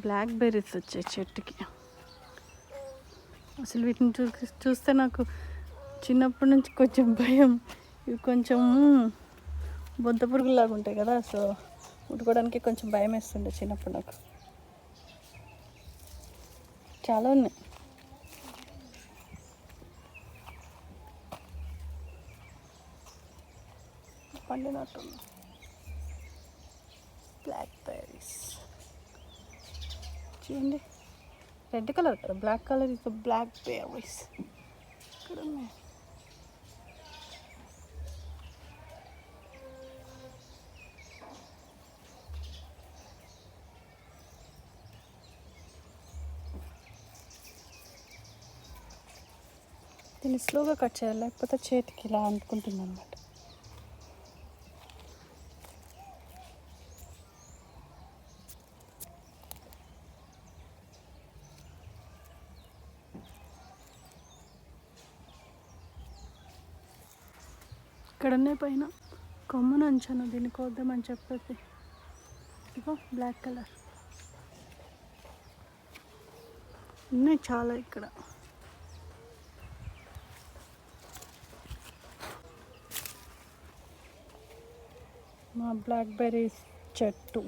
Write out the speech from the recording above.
Black berries వచ్చాయి చెట్టుకి. అసలు వీటిని చూ చూస్తే నాకు చిన్నప్పటి నుంచి కొంచెం భయం. ఇవి కొంచెం బొద్ద పురుగులాగా ఉంటాయి కదా సో ఉట్టుకోవడానికి కొంచెం భయం వేస్తుండే చిన్నప్పుడు నాకు. చాలా ఉన్నాయి. పండినట్టు బ్లాక్ బెర్రీస్. చూడండి. రెడ్ కలర్ కదా black colour is black berries ఇక్కడ ఉన్నాయి. దీన్ని స్లోగా కట్ చేయాలి లేకపోతే చేతికి ఇలా అంటుకుంటుంది అనమాట ఇక్కడనే పైన కొమ్మను అంచాను దీన్ని కోద్దామని చెప్పేసి. ఇదిగో బ్లాక్ కలర్ ఉన్నాయి చాలా ఇక్కడ. మా బ్లాక్ బెర్రీస్ చెట్టు.